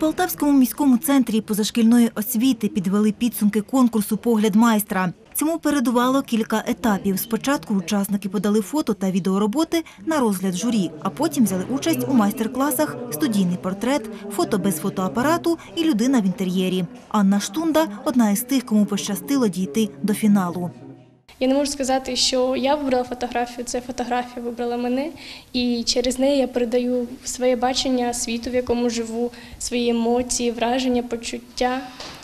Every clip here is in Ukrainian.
Полтавському міському центрі позашкільної освіти підвели підсумки конкурсу Погляд майстра. Цьому передувало кілька етапів. Спочатку учасники подали фото та відеороботи на розгляд журі, а потім взяли участь у майстер-класах студійний портрет, фото без фотоапарату і людина в інтер'єрі. Анна Штунда одна із тих, кому пощастило дійти до фіналу. Я не можу сказати, що я вибрала фотографію, це фотографія вибрала мене, і через неї я передаю своє бачення світу, в якому живу, свої емоції, враження, почуття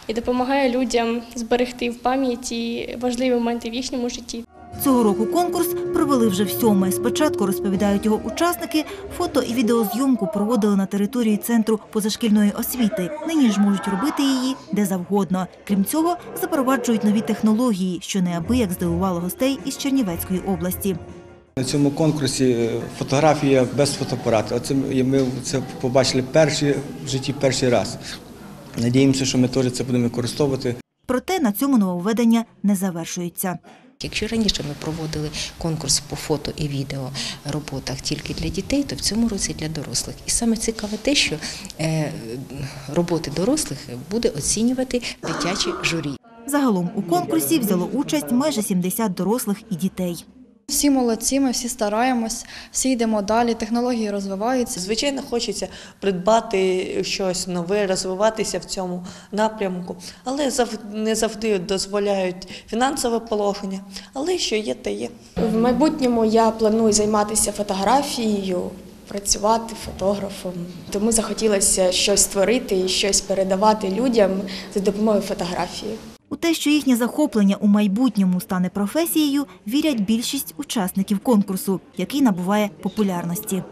і допомагаю людям зберегти в пам'яті важливі моменти в їхньому житті. Цього року конкурс провели вже в сьоме. Спочатку розповідають його учасники. Фото і відеозйомку проводили на території центру позашкільної освіти. Нині ж можуть робити її де завгодно. Крім цього, запроваджують нові технології, що неабияк здивувало гостей із Чернівецької області. На цьому конкурсі е, фотографія без фотоапарату. Оце ми ми це побачили перші в житті перший раз. Надіємося, що ми теж це будемо використовувати. Проте на цьому нововведення не завершується. Якщо раніше ми проводили конкурс по фото і відео роботах тільки для дітей, то в цьому році для дорослих. І саме цікаве те, що е, роботи дорослих буде оцінювати дитячі журі. Загалом у конкурсі взяло участь майже 70 дорослих і дітей. Всі молодці, ми всі стараємось, всі йдемо далі, технології розвиваються. Звичайно, хочеться придбати щось нове, розвиватися в цьому напрямку, але не завжди дозволяють фінансове положення. Але що є, те є. В майбутньому я планую займатися фотографією, працювати фотографом. Тому захотілося щось створити і щось передавати людям за допомогою фотографії. Те, що їхнє захоплення у майбутньому стане професією, вірять більшість учасників конкурсу, який набуває популярності.